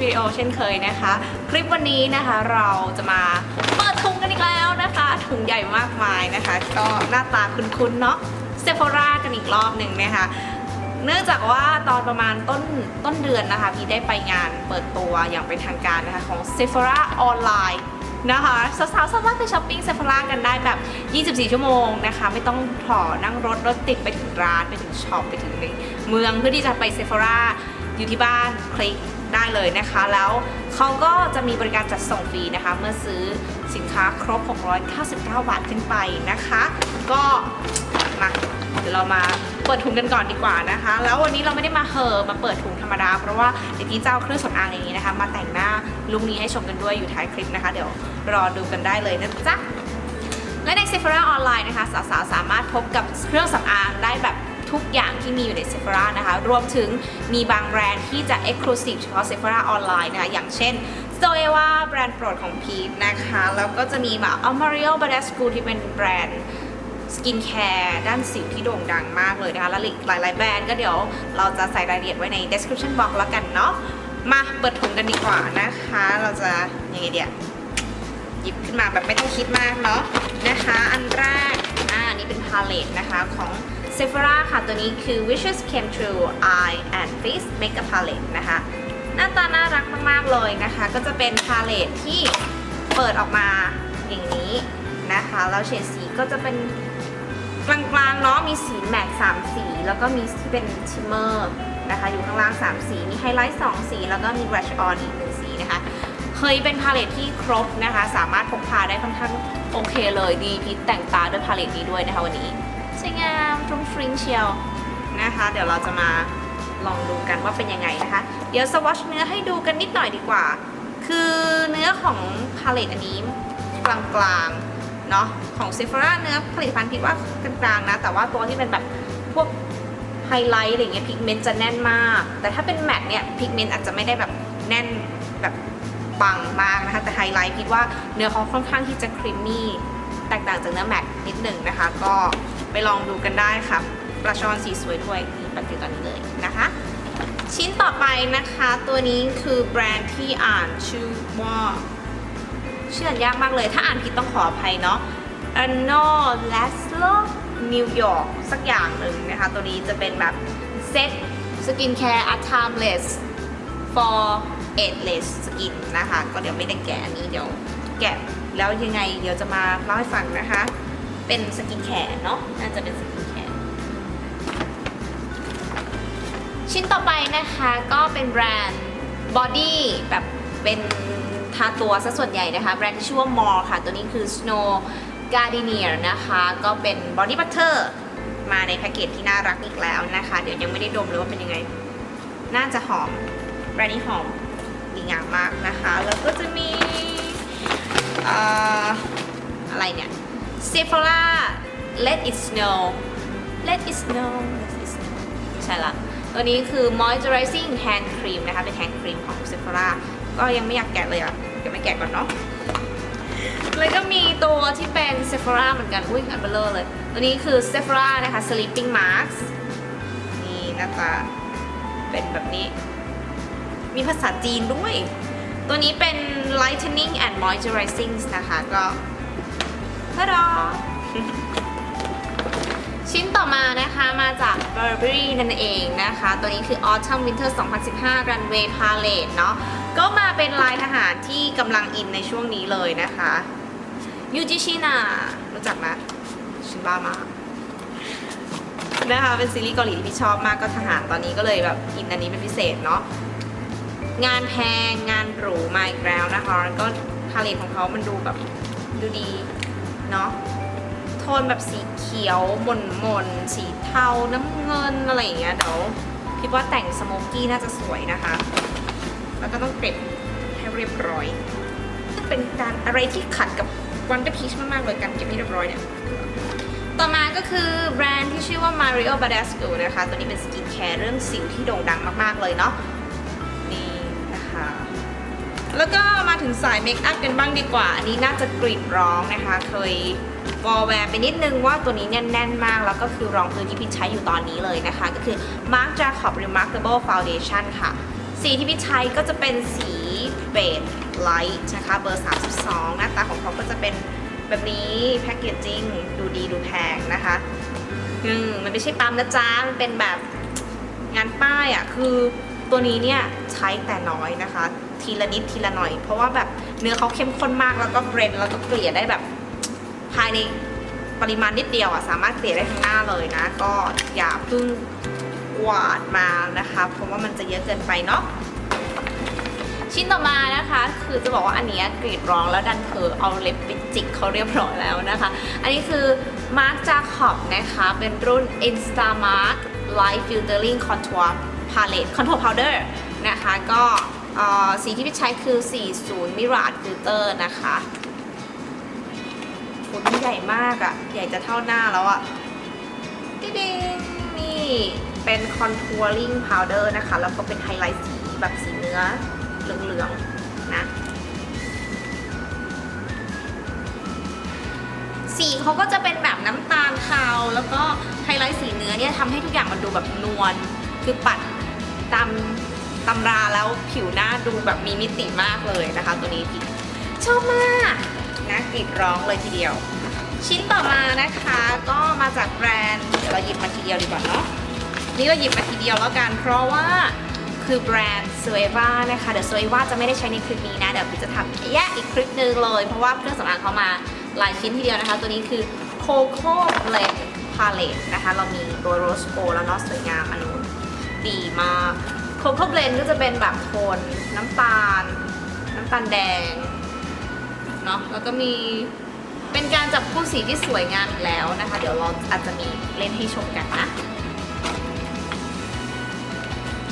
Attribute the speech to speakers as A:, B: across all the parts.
A: Peach ใน Wonder Peach Video เช่นเคยนะคะ คลิปวันนี้นะคะเราจะมาเปิดถุงกันอีกแล้วนะคะ ถุงใหญ่มากมายนะคะ ก็หน้าตาคุ้นๆเนาะ Sephora กันอีกรอบหนึ่งนะคะเนื่องจากว่าตอนประมาณต้นต้นเดือนนะคะ พี่ได้ไปงานเปิดตัวอย่างเป็นทางการนะคะ ของ Sephora ออนไลน์นะคะสาวๆสามารถไปช้อปปิ้ง Sephora กันได้แบบ 24 ชั่วโมงนะคะ ไม่ต้องถอนั่งรถรถติดไปถึงร้านไปถึงช็อปไปถึงในเมืองเพื่อที่จะไป Sephora อยู่ที่บ้านคลิก ได้เลยนะคะ แล้วเขาก็จะมีบริการจัดส่งฟรีนะคะ เมื่อซื้อสินค้าครบ 699 บาทขึ้นไปนะคะ ก็มาเดี๋ยวเรามาเปิดถุงกันก่อนดีกว่านะคะ แล้ววันนี้เราไม่ได้มาเหอมาเปิดถุงธรรมดา เพราะว่าเดี๋ยวพี่เจ้าเครื่องสำอางอย่างนี้นะคะ มาแต่งหน้าลุคนี้ให้ชมกันด้วยอยู่ท้ายคลิปนะคะ เดี๋ยวรอดูกันได้เลยนะจ๊ะและใน Sephora ออนไลน์นะคะสาวๆสามารถพบกับเครื่องสำอางได้แบบ ทุกอย่างที่มีอยู่ใน Sephora นะคะ รวมถึงมีบางแบรนด์ที่จะ Exclusive เฉพาะ Sephora ออนไลน์นะคะ อย่างเช่น Zoeva แบรนด์โปรดของพีทนะคะ แล้วก็จะมีแบบ Amario Badescu ที่เป็นแบรนด์สกินแคร์ด้านสิวที่โด่งดังมากเลยนะคะ และอีกหลาย ๆ แบรนด์ก็เดี๋ยวเราจะใส่รายละเอียดไว้ใน description box แล้วกันเนาะ มาเปิดถุงกันดีกว่านะคะ เราจะยังไงเดียหยิบขึ้นมาแบบไม่ต้องคิดมากเนาะนะคะ อันแรก อ่า นี่เป็นพาเลตนะคะของ Sephora ค่ะ ตัวนี้คือ Wishes Came True Eye and Face Makeup Palette นะคะ หน้าตาน่ารักมาก ๆ เลยนะคะ ก็จะเป็นพาเลตที่เปิดออกมาอย่างนี้นะคะ แล้วเฉดสีก็จะเป็นกลางๆเนาะมีสีแม็ก3สี แล้วก็มีที่เป็นชิมเมอร์นะคะ อยู่ข้างล่าง 3 สี มีไฮไลท์2สี แล้วก็มี brush on อีก1สีนะคะเคยเป็นพาเลตที่ครบนะคะ สามารถพกพาได้ค่อนข้างโอเคเลยดีพิษแต่งตาด้วยพาเลตนี้ด้วยนะคะวันนี้ สวยงามตรงฟริงเชียวนะคะ เดี๋ยวเราจะมาลองดูกันว่าเป็นยังไงนะคะ เดี๋ยวสวอชเนื้อให้ดูกันนิดหน่อยดีกว่า คือเนื้อของพาเลตอันนี้กลางๆเนาะของ Sephora เนื้อผลิตภัณฑ์คิดว่ากลางๆนะ แต่ว่าตัวที่เป็นแบบพวกไฮไลท์อะไรเงี้ยพิกเมนต์จะแน่นมาก แต่ถ้าเป็นแมตต์เนี่ยพิกเมนต์อาจจะไม่ได้แบบแน่นแบบปังมากนะคะ แต่ไฮไลท์คิดว่าเนื้อเขาค่อนข้างที่จะครีมมี่ แตกต่างจากเนื้อแมตต์นิดหนึ่งนะคะ ก็ไปลองดูกันได้ค่ะปลาชอนสีสวยด้วยนี่ปัจจุบันนี้เลยนะคะ ชิ้นต่อไปนะคะตัวนี้คือแบรนด์ที่อ่านชื่อว่าชื่ออ่านยากมากเลย ถ้าอ่านผิดต้องขออภัยเนาะ a n o l a s l o New York สักอย่างหนึ่งนะคะ ตัวนี้จะเป็นแบบเซ็ตสกินแคร์ a timeless for ageless skin นะคะ ก็เดี๋ยวไม่ได้แกะอันนี้เดี๋ยวแกะ แล้วยังไงเดี๋ยวจะมาเล่าให้ฟังนะคะ เป็นสกินแคร์เนาะน่าจะเป็นสกินแคร์ชิ้นต่อไปนะคะก็เป็นแบรนด์ Body แบบเป็นทาตัวซะส่วนใหญ่นะคะ แบรนด์ที่ชื่อว่า More ค่ะ ตัวนี้คือ Snow Gardenia นะคะ ก็เป็น Body Butter มาในแพ็กเกจที่น่ารักอีกแล้วนะคะ เดี๋ยวยังไม่ได้ดมเลยว่าเป็นยังไง น่าจะหอมแบรนด์นี้หอมดีงามมากนะคะ แล้วก็จะมี อะไรเนี่ย Sephora Let It Snow Let It Snow Let It Snow ใช่ละตัวนี้คือ Moisturizing Hand Cream นะคะ เป็น Hand Cream ของ Sephora ก็ยังไม่อยากแกะเลยอะเดี๋ยวไม่แกะก่อนเนาะแล้วก็มีตัวที่เป็น Sephora เหมือนกัน อุ้ยอันเบลเลอร์เลย ตัวนี้คือ Sephora นะคะ Sleeping Mask นี่หน้าตาเป็นแบบนี้ มีภาษาจีนด้วย ตัวนี้เป็น lightening and moisturizing นะคะก็ทะดาชิ้นต่อมานะคะมาจาก Burberry นั่นเองนะคะ ตัวนี้คือ Autumn Winter 2015 Runway Palette เนาะก็มาเป็นลายทหารที่กำลังอินในช่วงนี้เลยนะคะยูจิชินารู้จักไหมชินบ้ามากนะคะเป็นซีรีส์เกาหลีที่พี่ชอบมากก็ทหารตอนนี้ก็เลยแบบอินอันนี้เป็นพิเศษเนาะ งานแพงงานหรูมาอีกแล้วนะคะแล้วก็พาเลทของเขามันดูแบบดูดีเนาะโทนแบบสีเขียวมนมนสีเทาน้ำเงินอะไรอย่างเงี้ยเดี๋ยวพี่ว่าแต่งสโมกกี้น่าจะสวยนะคะ แล้วก็ต้องเก็บให้เรียบร้อยซึ่งเป็นการอะไรที่ขัดกับวันเดอร์พีชมากๆเลยการเก็บให้เรียบร้อยเนี่ยต่อมาก็คือแบรนด์ที่ชื่อว่า Mario Badescu นะคะ ตัวนี้เป็นสกินแคร์เรื่องสิวที่โด่งดังมาก ๆ เลยเนาะ แล้วก็มาถึงสายเมคอัพกันบ้างดีกว่า อันนี้น่าจะกรีดร้องนะคะ เคยวอลแวร์ไปนิดนึงว่าตัวนี้เนี่ยแน่นมาก แล้วก็คือรองพื้นที่พิชใช้อยู่ตอนนี้เลยนะคะ ก็คือ Marc Jacob Remarkable Foundation ค่ะ สีที่พี่ใช้ก็จะเป็นสีเบจไลท์นะคะ เบอร์ 32 หน้าตาของเขาก็จะเป็นแบบนี้แพคเกจจิ้งดูดีดูแพงนะคะอืมมันไม่ใช่ปั๊มนะจ๊ะ มันเป็นแบบงานป้ายอะ่ะ คือตัวนี้เนี่ยใช้แต่น้อยนะคะ ทีละนิดทีละหน่อย เพราะว่าแบบเนื้อเขาเข้มข้นมากแล้วก็เบรนแล้วก็เกลี่ยได้แบบภายในปริมาณนิดเดียวอะสามารถเกลี่ยได้ทั้งหน้าเลยนะ ก็อย่าเพิ่งกวาดมานะคะเพราะว่ามันจะเยอะเกินไปเนาะชิ้นต่อมานะคะ คือจะบอกว่าอันนี้กรีดร้องแล้วดันเธอเอาเล็บไปจิกเขาเรียบร้อยแล้วนะคะ อันนี้คือ Marc Jacob นะคะ เป็นรุ่น Instamark Light Filtering Contour Palette Contour Powder นะคะก็ สีที่พี่ใช้คือ 40 Mirage Filter นะคะโหมันใหญ่มากอะ่ะ ใหญ่จะเท่าหน้าแล้วอะ่ะดิดิงนี่เป็นคอนทัวริงพาวเดอร์นะคะ แล้วก็เป็นไฮไลท์สีแบบสีเนื้อเหลืองๆนะสีเขาก็จะเป็นแบบน้ำตาลเทาแล้วก็ไฮไลท์สีเนื้อเนี่ยทำให้ทุกอย่างมันดูแบบนวลคือปัดตาม ตำราแล้วผิวหน้าดูแบบมีมิติมากเลยนะคะ ตัวนี้พี่ชอบมากนะกรีดร้องเลยทีเดียว ชิ้นต่อมานะคะก็มาจากแบรนด์เดี๋ยวเราหยิบมาทีเดียวดีกว่าเนาะนี่เราหยิบมาทีเดียวแล้วกันเพราะว่าคือแบรนด์ s u e v a นะคะเดี๋ยว s u e v a จะไม่ได้ใช้ในคลิปนี้นะ เดี๋ยวพี่จะทำแยกอีกคลิปนึงเลย เพราะว่าเครื่องสำอางเขามาหลายชิ้นทีเดียวนะคะ ตัวนี้คือ Coco Blend Palette นะคะ เรามีตัว Rose Gold แล้วเนาะสวยงามอันนู้นดีมาก Coco Blend ก็จะเป็นแบบโทนน้ำตาล น้ำตาลแดงเนาะแล้วก็มีเป็นการจับคู่สีที่สวยงามอีกแล้วนะคะ เดี๋ยวเราอาจจะมีเล่นให้ชมกันนะ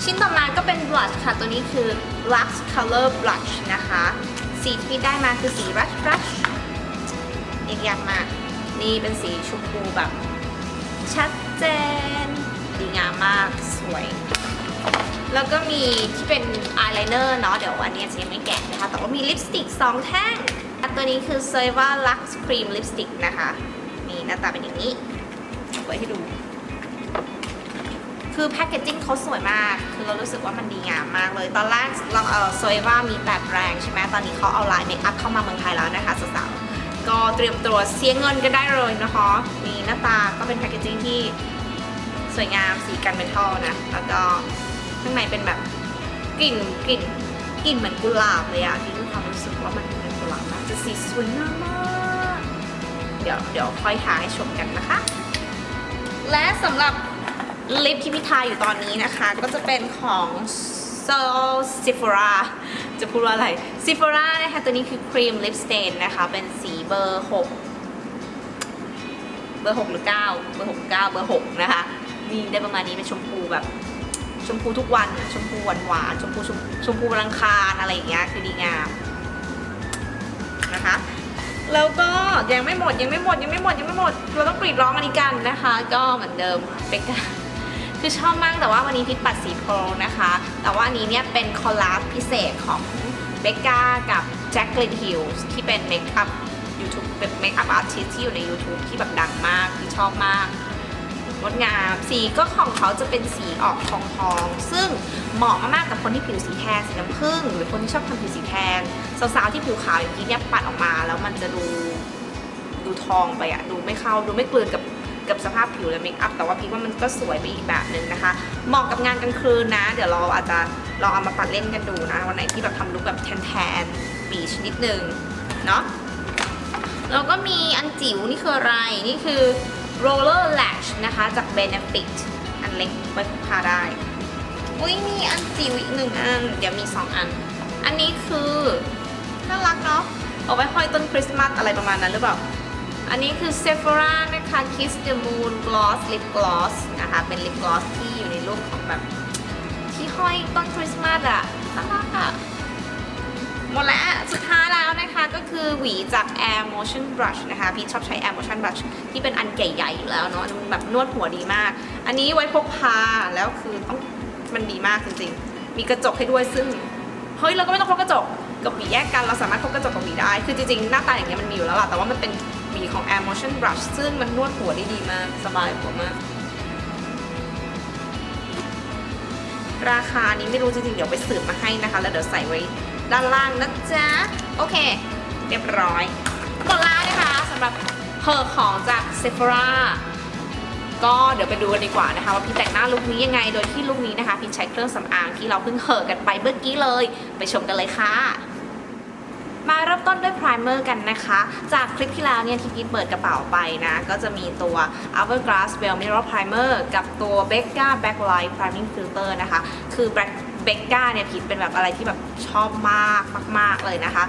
A: ชิ้นต่อมาก็เป็น blush ค่ะ ตัวนี้คือ Lux Color Blush นะคะ สีที่ได้มาคือสี Rush Rush เรียกยากมาก นี่เป็นสีชมพูแบบ ชัดเจน ดีงามมากสวย แล้วก็มีที่เป็นอายไลเนอร์เนาะเดี๋ยวอันนี้จะยังไม่แกะนะคะ แต่ว่ามีลิปสติก 2 แท่ง ตัวนี้คือ s e v a Lux Cream Lipstick นะคะนี่หน้าตาเป็นอย่างนี้ไว้ให้ดู คือแพคเกจจิ้งเขาสวยมาก คือเรารู้สึกว่ามันดีงามมากเลย ตอนแรกเราเออโซเอว่ามีแปดแรงใช่ไหมตอนนี้เขาเอาไลน์เมคอัพเข้ามาเมืองไทยแล้วนะคะสาวๆก็เตรียมตัวเสียเงินกันได้เลยนะคะ มีหน้าตาก็เป็นแพคเกจจิ้งที่สวยงามสีกันเมทัลนะ แล้วก็ ข้างในเป็นแบบกลิ่นกลิ่นกลิ่นเหมือนกุหลาบเลยอะที่มีความรู้สึกว่ามันเป็นกุหลาบนะจะสีสวยงามมากเดี๋ยวเดี๋ยวค่อยทาให้ชมกันนะคะ และสำหรับลิปที่พี่ทาอยู่ตอนนี้นะคะ ก็จะเป็นของ So Sephora จะพูดว่าอะไร Sephora นะคะตัวนี้คือครีมลิปสเตนนะคะ เป็นสีเบอร์ 6 เบอร์ 6 หรือ 9 เบอร์ 6 9 เบอร์ 6 นะคะนี่ได้ประมาณนี้เป็นชมพูแบบ ชมพูทุกวันชมพูหวานหวานชมพูชมชมพูรังคารอะไรอย่างเงี้ยคือดีงามนะคะ แล้วก็ยังไม่หมดยังไม่หมดยังไม่หมดยังไม่หมด เราต้องกรีดร้องอันนี้กันนะคะ ก็เหมือนเดิมเบกาคือชอบมากแต่ว่าวันนี้พิษปัดสีโพลนะคะ แต่ว่าอันนี้เนี่ยเป็นคอลลาบพิเศษของเบกกากับแจ็คลินฮิลส์ที่เป็นเมคอัพ YouTube เป็นเมคอัพอาร์ติสที่อยู่ใน YouTube ที่แบบดังมากที่ชอบมาก ดงาม สีก็ของเขาจะเป็นสีออกทองทองซึ่งเหมาะมากๆกับคนที่ผิวสีแทนสีน้ำผึ้งหรือคนที่ชอบทำผิวสีแทนสาวๆที่ผิวขาวอย่างนี้เนี่ยปัดออกมา แล้วมันจะดูดูทองไปอะดูไม่เข้าดูไม่กลืนกับกับสภาพผิวและเมคอัพแต่ว่าพี่ว่ามันก็สวยไปอีกแบบหนึ่งนะคะเหมาะกับงานกลางคืนนะ เดี๋ยวเราอาจจะลองเอามาปัดเล่นกันดูนะวันไหนที่แบบทำลุคแบบแทนๆบีชนิดนึงเนาะแล้วก็มีอันจิ๋วนี่คืออะไรนี่คือ roller lash นะคะจาก benefit อันเล็กไว้พกพาได้ อุ้ยมีอันจิ๋วอีกหนึ่งอัน เดี๋ยวมีสองอัน อันนี้คือน่ารักเนาะ เอาไว้ห้อยต้นคริสต์มาสอะไรประมาณนั้นหรือเปล่า อันนี้คือ Sephora นะคะ Kiss the Moon Gloss Lip Gloss นะคะ เป็น lip gloss ที่อยู่ในรูปของแบบ ที่ห้อยต้นคริสต์มาสอะน่ารักอะ หมดแล้ว สุดท้ายแล้วนะคะก็คือหวีจาก Air Motion Brush นะคะพี่ชอบใช้ Air Motion Brush ที่เป็นอันใหญ่ๆอยู่แล้วเนาะมันแบบนวดหัวดีมาก อันนี้ไว้พกพาแล้วคือต้องมันดีมากจริงๆ มีกระจกให้ด้วยซึ่งเฮ้ยเราก็ไม่ต้องพกกระจกกับหวีแยกกันเราสามารถพกกระจกกับหวีได้ คือจริงๆ หน้าตาอย่างเงี้ยมันมีอยู่แล้วล่ะแต่ว่ามันเป็นหวีของ Air Motion Brush ซึ่งมันนวดหัวได้ดีมากสบายหัวมากราคานี้ไม่รู้จริงๆ เดี๋ยวไปสืบมาให้นะคะ แล้วเดี๋ยวใส่ไว้ ด้านล่างนะจ๊ะ โอเค เรียบร้อยหมดแล้วนะคะสำหรับเพอของจาก Sephora ก็เดี๋ยวไปดูกันดีกว่านะคะว่าพี่แต่งหน้าลุคนี้ยังไง โดยที่ลุคนี้นะคะ พี่ใช้เครื่องสำอางที่เราเพิ่งเหอะกันไปเมื่อกี้เลย ไปชมกันเลยค่ะมาเริ่มต้นด้วยไพรเมอร์กันนะคะ จากคลิปที่แล้วเนี่ยที่พีทเปิดกระเป๋าไปนะ ก็จะมีตัว Hourglass Veil Mirror Primer กับตัว Becca Backlight Priming Filter นะคะ คือ Becca เนี่ยพีทเป็นแบบอะไรที่แบบชอบมากมาก ๆ เลยนะคะ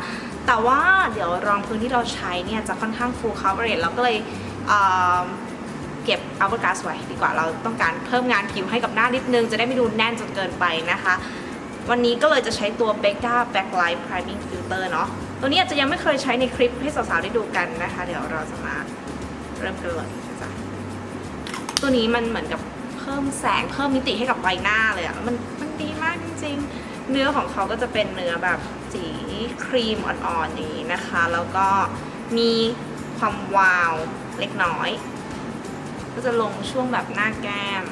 A: แต่ว่าเดี๋ยวรองพื้นที่เราใช้เนี่ยจะค่อนข้าง full coverage เราก็เลยเอ่อเก็บ Hourglass ไว้ดีกว่าเราต้องการเพิ่มงานผิวให้กับหน้านิดนึง จะได้ไม่ดูแน่นจนเกินไปนะคะ วันนี้ก็เลยจะใช้ตัว Becca Backlight Priming Filter เนาะตัวนี้อาจจะยังไม่เคยใช้ในคลิปให้สาวๆได้ดูกันนะคะ เดี๋ยวเราจะมาเริ่มกันเลยจ้ะตัวนี้มันเหมือนกับเพิ่มแสงเพิ่มมิติให้กับใบหน้าเลยอะมันมันดี เนื้อของเขาก็จะเป็นเนื้อแบบสีครีมอ่อนๆอย่างนี้นะคะ แล้วก็มีความวาวเล็กน้อย ก็จะลงช่วงแบบหน้าแก้ม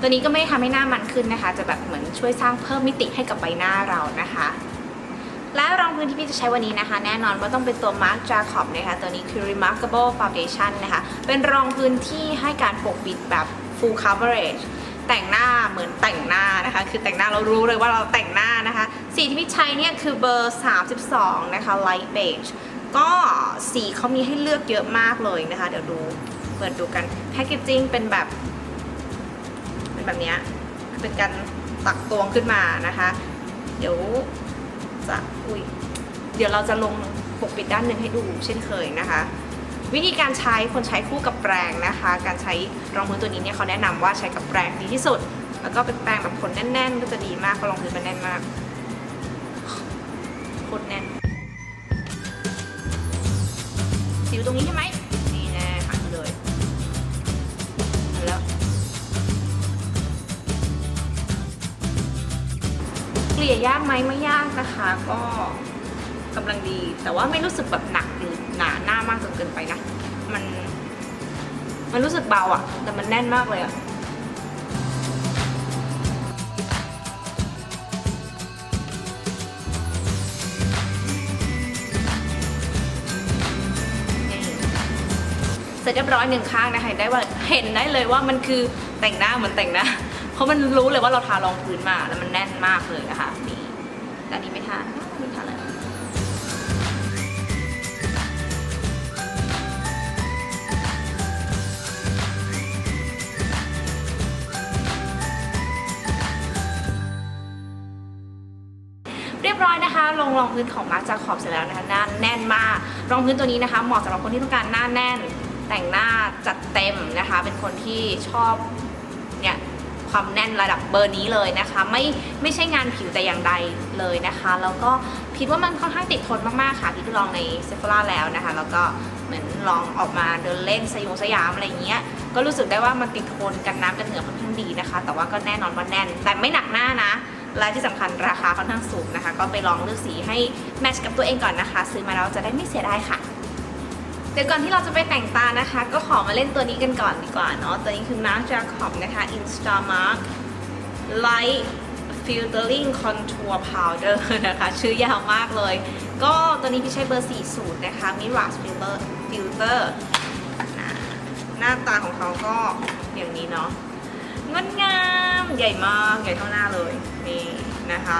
A: ตัวนี้ก็ไม่ทำให้หน้ามันขึ้นนะคะ จะแบบเหมือนช่วยสร้างเพิ่มมิติให้กับใบหน้าเรานะคะ และรองพื้นที่พี่จะใช้วันนี้นะคะ แน่นอนว่าต้องเป็นตัว Marc Jacob นะคะตัวนี้คือ Remarkable Foundation นะคะ เป็นรองพื้นที่ให้การปกปิดแบบ full coverage แต่งหน้าเหมือนแต่งหน้านะคะ คือแต่งหน้าเรารู้เลยว่าเราแต่งหน้านะคะ สีที่พี่ใช้เนี่ยคือเบอร์ 32 นะคะ light beige ก็สีเขามีให้เลือกเยอะมากเลยนะคะ เดี๋ยวดูเปิดดูกัน packaging เป็นแบบ เป็นแบบนี้เป็นการตักตวงขึ้นมานะคะ เดี๋ยว จะอุ้ยเดี๋ยวเราจะลงปกปิดด้านหนึ่งให้ดูเช่นเคยนะคะ วิธีการใช้คนใช้คู่กับแปรงนะคะ การใช้รองพื้นตัวนี้เนี่ยเขาแนะนำว่าใช้กับแปรงดีที่สุด แล้วก็เป็นแปรงแบบขนแน่น ๆ ก็จะดีมากเพราะรองพื้นมันแน่นมากโคตรแน่นสิวตรงนี้ใช่ไหม ยากไหมไม่ยากนะคะ ก็กำลังดี แต่ว่าไม่รู้สึกแบบหนักหรือหนาหน้ามากจนเกินไปนะ มัน มันรู้สึกเบาอะแต่มันแน่นมากเลยอะเสร็จเรียบร้อยหนึ่งข้างนะคะเห็นได้ว่าเห็นได้เลยว่ามันคือแต่งหน้าเหมือนแต่งหน้า เพราะมันรู้เลยว่าเราทารองพื้นมาแล้วมันแน่นมากเลยนะคะ แต่นนี้ไม่ทานไม่ทานเลยเรียบร้อยนะคะ ลงรองพื้นของมาร์คจาขอบเสร็จแล้วนะคะหน้าแน่นมากรองพื้นตัวนี้นะคะเหมาะสำหรับคนที่ต้องการหน้าแน่นแต่งหน้าจัดเต็มนะคะ เป็นคนที่ชอบ ความแน่นระดับเบอร์นี้เลยนะคะ ไม่ไม่ใช่งานผิวแต่อย่างใดเลยนะคะ แล้วก็คิดว่ามันค่อนข้างติดทนมากๆค่ะพี่ลองในเซฟ h ร่าแล้วนะคะ แล้วก็เหมือนลองออกมาเดินเล่นสยองสยามอะไรเงี้ยก็รู้สึกได้ว่ามันติดทนกันน้ำกันเหงื่อค่อนข้างดีนะคะ แต่ว่าก็แน่นอนว่าแน่น แต่ไม่หนักหน้านะและที่สำคัญราคาค่อนข้างสูงนะคะ ก็ไปลองเลือกสีให้แมทช์กับตัวเองก่อนนะคะ ซื้อมาแล้วจะได้ไม่เสียดายค่ะ เดี๋ยวก่อนที่เราจะไปแต่งตานะคะ ก็ขอมาเล่นตัวนี้กันก่อนดีกว่าเนาะ ตัวนี้คือ Marc Jacob นะคะ Instamark Light Filtering Contour Powder นะคะ ชื่อยาวมากเลย ก็ตัวนี้พี่ใช้เบอร์ 40 นะคะ Mirage Filter Filter หน้าตาของเขาก็อย่างนี้เนาะงดงามใหญ่มาก ใหญ่เท่าหน้าเลย นี่นะคะ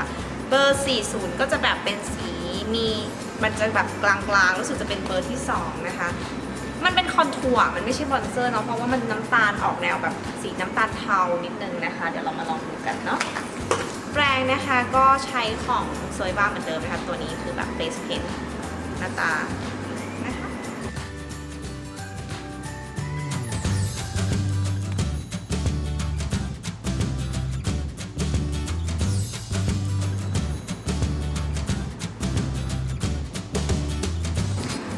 A: เบอร์ 40 ก็จะแบบเป็นสี มีมันจะแบบกลางๆรู้สึกจะเป็นเบอร์ที่ 2 นะคะ มันเป็นคอนทัวร์มันไม่ใช่บอนเซอร์เนาะเพราะว่ามันน้ำตาลออกแนวแบบสีน้ำตาลเทานิดนึงนะคะ เดี๋ยวเรามาลองดูกันเนาะแปรงนะคะก็ใช้ของโซยบ้าเหมือนเดิมนะคะ ตัวนี้คือแบบเบสเพนหน้าตา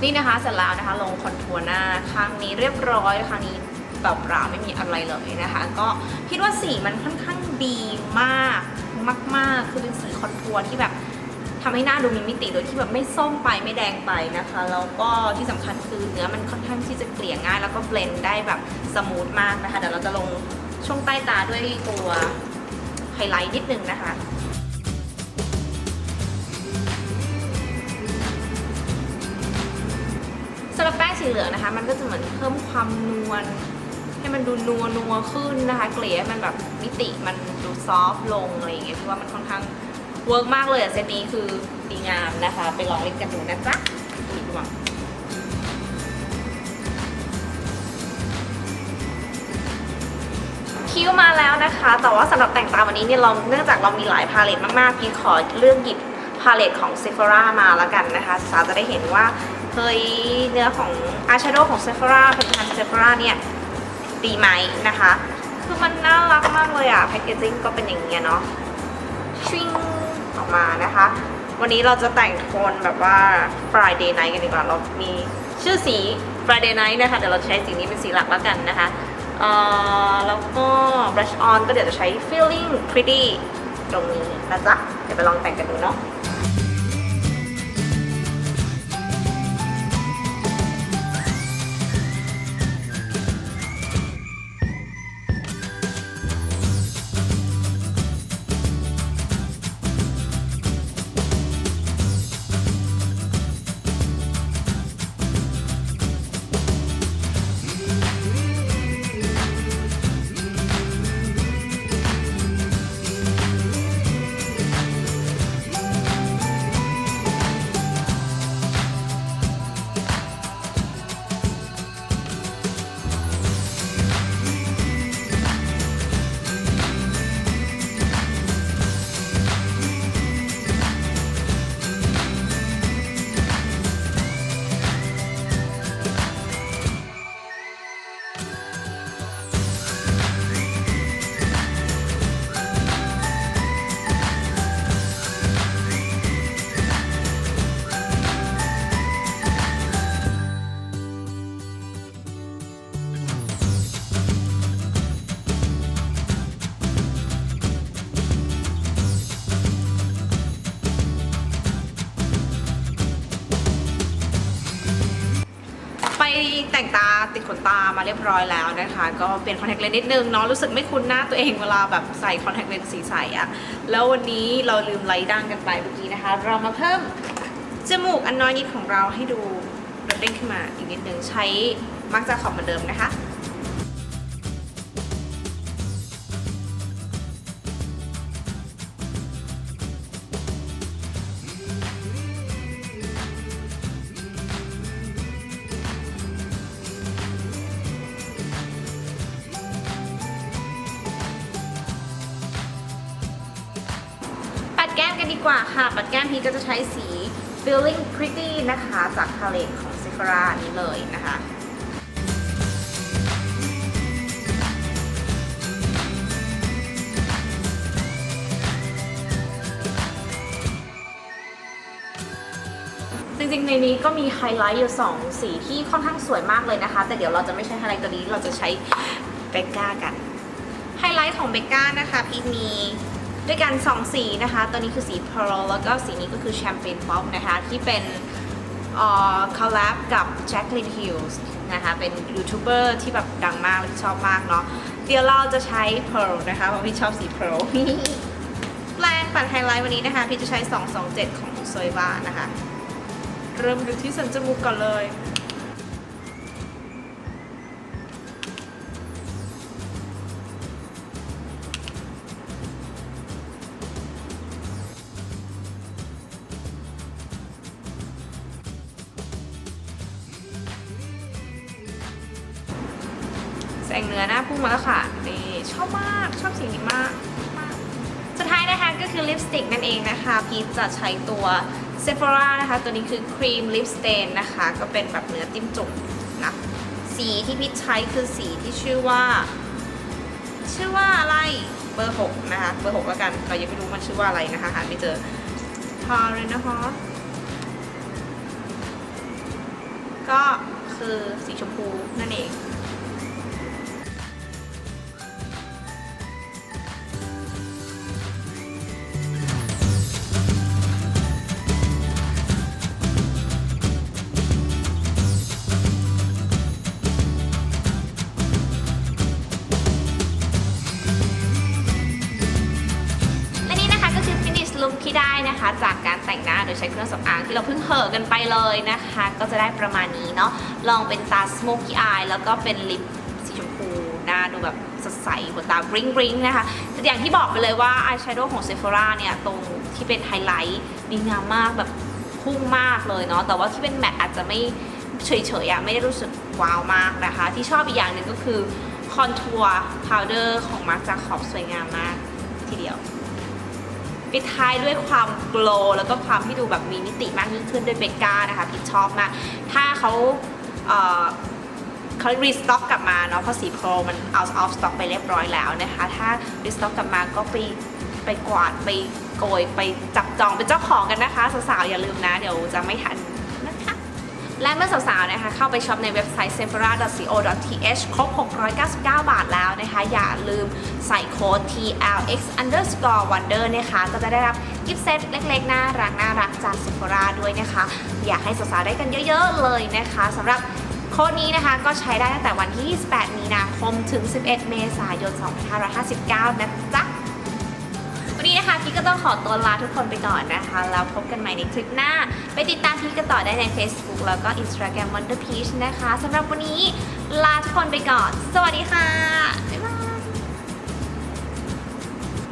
A: นี่นะคะเสร็จแล้วนะคะลงคอนทัวร์หน้าข้างนี้เรียบร้อยครั้งนี้เปล่าๆไม่มีอะไรเลยนะคะ ก็คิดว่าสีมันค่อนข้างดีมากมาก ๆ คือเป็นสีคอนทัวร์ที่แบบทำให้หน้าดูมีมิติโดยที่แบบไม่ส้มไปไม่แดงไปนะคะแล้วก็ที่สำคัญคือเนื้อมันค่อนข้างที่จะเกลี่ยง่าย แล้วก็เบลนด์ได้แบบสมูทมากนะคะเดี๋ยวเราจะลงช่วงใต้ตาด้วยตัวไฮไลท์นิดนึงนะคะ สีเหลืองนะคะ มันก็จะเหมือนเพิ่มความนวลให้มันดูนัวนัวขึ้นนะคะ เกลี่ยให้มันแบบมิติมันดูซอฟต์ลงอะไรอย่างเงี้ยพี่ว่ามันค่อนข้างเวิร์กมากเลยอะเซตนี้คือดีงามนะคะ ไปลองเล่นกันดูนะจ๊ะดีกว่าคิ้วมาแล้วนะคะ แต่ว่าสำหรับแต่งตาวันนี้เนี่ยเราเนื่องจากเรามีหลายพาเลตมากๆพี่ขอเลือกหยิบพาเลตของ Sephora มาแล้วกันนะคะสาวจะได้เห็นว่า เฮ้ยเนื้อของอายแชโดว์ของ Sephora ผลิตภัณฑ์ Sephora เนี่ยดีไหมนะคะ คือมันน่ารักมากเลยอะแพคเกจิ้งก็เป็นอย่างเงี้ยเนาะชิงออกมานะคะ วันนี้เราจะแต่งโทนแบบว่า Friday night กันดีกว่า เรามีชื่อสี Friday night นะคะ เดี๋ยวเราใช้สีนี้เป็นสีหลักแล้วกันนะคะเอ่อแล้วก็ brush on ก็เดี๋ยวจะใช้ feeling pretty ตรงนี้นะจ๊ะ เดี๋ยวไปลองแต่งกันดูเนาะ แต่งตาติดขนตามาเรียบร้อยแล้วนะคะ ก็เปลี่ยนคอนแทคเลนส์นิดนึงเนาะรู้สึกไม่คุ้นหน้าตัวเองเวลาแบบใส่คอนแทคเลนส์สีใสอะแล้ววันนี้เราลืมไลท์ดังกันไปเมื่อกี้นะคะ เรามาเพิ่มจมูกอันน้อยนิดของเราให้ดูเด้งขึ้นมาอีกนิดนึงใช้มักจะขอบเหมือนเดิมนะคะ feeling pretty นะคะจากพาเลตของ Sephora นี้เลยนะคะจริงๆ ในนี้ก็มีไฮไลท์อยู่ 2 สีที่ค่อนข้างสวยมากเลยนะคะ แต่เดี๋ยวเราจะไม่ใช้ไฮไลท์ตัวนี้เราจะใช้เบกก้ากัน ไฮไลท์ของเบกก้านะคะ พีทมี ด้วยกัน 2 สีนะคะ ตัวนี้คือสี Pearl แล้วก็สีนี้ก็คือ Champagne Pop นะคะ ที่เป็นเอ่อคอลแลบกับ Jacqueline Hills นะคะ เป็นยูทูบเบอร์ที่แบบดังมากและที่ชอบมากเนาะเดี๋ยวเราจะใช้ Pearl นะคะ เพราะพี่ชอบสี Pearl แปรงปัดไฮไลท์วันนี้นะคะ พี่จะใช้ 227 ของ s o y b a นะคะ เริ่มดูที่สันจมูกก่อนเลย จะใช้ตัว Sephora นะคะ ตัวนี้คือครีมลิปสเตนนะคะ ก็เป็นแบบเนื้อจิ้มจุ่มนะ สีที่พีชใช้คือสีที่ชื่อว่า ชื่อว่าอะไรเบอร์ 6 นะคะ เบอร์ 6 แล้วกัน เรายังไม่รู้มันชื่อว่าอะไรนะคะ หาไม่เจอพอเลยนะคะก็คือสีชมพูนั่นเอง อกันไปเลยนะคะ ก็จะได้ประมาณนี้เนาะลองเป็นตา smoky eye แล้วก็เป็นลิปสีชมพูหน้าดูแบบสดใสหัวตาบริ้งบริ้งนะคะแต่อย่างที่บอกไปเลยว่าอายแชโดว์ของ Sephora เนี่ยตรงที่เป็นไฮไลท์ดีงามมากแบบพุ่งมากเลยเนาะแต่ว่าที่เป็นแมตต์อาจจะไม่เฉยๆอะไม่ได้รู้สึกว้าวมากนะคะ ที่ชอบอีกอย่างหนึ่งก็คือคอนทัวร์พาวเดอร์ของมาร์คจาขอบสวยงามมากทีเดียว ปิดท้ายด้วยความโกลแล้วก็ความที่ดูแบบมีมิติมากยิ่งขึ้นด้วยเบก้านะคะพิชชอบมาก ถ้าเขาเขารีสต็อกกลับมาเนาะเพราะสีโปรมัน out of stock ไปเรียบร้อยแล้วนะคะ ถ้ารีสต็อกกลับมาก็ไปไปกวาดไปโกยไปจับจองเป็นเจ้าของกันนะคะ สาวๆ อย่าลืมนะ เดี๋ยวจะไม่ทัน และเมื่อสาวๆนะคะเข้าไปช็อปในเว็บไซต์ sephora.co.th ครบ 699 บาทแล้วนะคะ อย่าลืมใส่โค้ด TLX underscore wonder นะคะ ก็จะได้รับกิฟต์เซตเล็กๆ น่ารักน่ารักจาก Sephora ด้วยนะคะ อยากให้สาวๆได้กันเยอะๆเลยนะคะสำหรับโค้ดนี้นะคะก็ใช้ได้ตั้งแต่วันที่ 28 มีนาคมถึง 11 เมษายน 2559 นะจ๊ะ นะคะพี่ก็ต้องขอตัวลาทุกคนไปก่อนนะคะ แล้วพบกันใหม่ในคลิปหน้า ไปติดตามพี่กันต่อได้ใน Facebook แล้วก็ Instagram Wonder Peach นะคะสำหรับวันนี้ลาทุกคนไปก่อน สวัสดีค่ะบ๊ายบาย